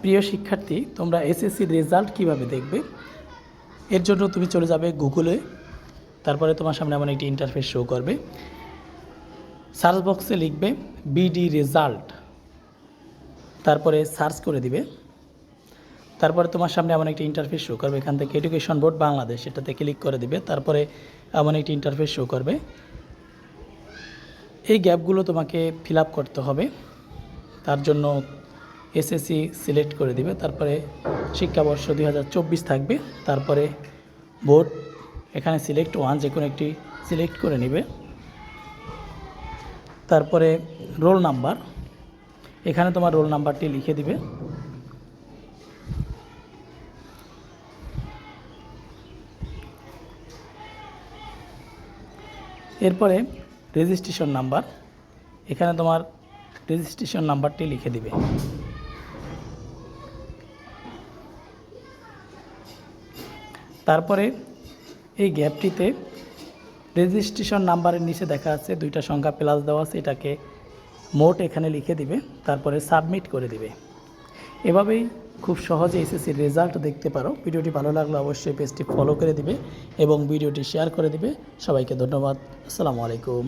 প্রিয় শিক্ষার্থী, তোমরা এসএসসির রেজাল্ট কীভাবে দেখবে? এর জন্য তুমি চলে যাবে গুগলে তারপরে তোমার সামনে এমন একটি ইন্টারফেস শো করবে। সার্চ বক্সে লিখবে বিডি রেজাল্ট তারপরে সার্চ করে দিবে। তারপরে তোমার সামনে এমন একটি ইন্টারফেস শো করবে। এখান থেকে এডুকেশন বোর্ড বাংলাদেশ এটাতে ক্লিক করে দিবে। তারপরে এমন একটি ইন্টারফেস শো করবে। এই গ্যাপগুলো তোমাকে ফিল করতে হবে। তার জন্য এসএসসি সিলেক্ট করে দিবে, তারপরে শিক্ষাবর্ষ দু হাজার চব্বিশ থাকবে, তারপরে বোর্ড এখানে সিলেক্ট ওয়ান যে কোনো একটি সিলেক্ট করে নেবে। তারপরে রোল নাম্বার, এখানে তোমার রোল নাম্বারটি লিখে দিবে। এরপরে রেজিস্ট্রেশন নাম্বার এখানে তোমার রেজিস্ট্রেশন নাম্বারটি লিখে দিবে। তারপরে এই গ্যাপটিতে রেজিস্ট্রেশন নাম্বারের নিচে দেখা আছে দুইটা সংখ্যা প্লাস দেওয়া আছে, এটাকে মোট এখানে লিখে দিবে, তারপরে সাবমিট করে দিবে। এভাবেই খুব সহজে এসএসসির রেজাল্ট দেখতে পারো। ভিডিওটি ভালো লাগলে অবশ্যই পেজটি ফলো করে দিবে এবং ভিডিওটি শেয়ার করে দিবে। সবাইকে ধন্যবাদ। আসসালামু আলাইকুম।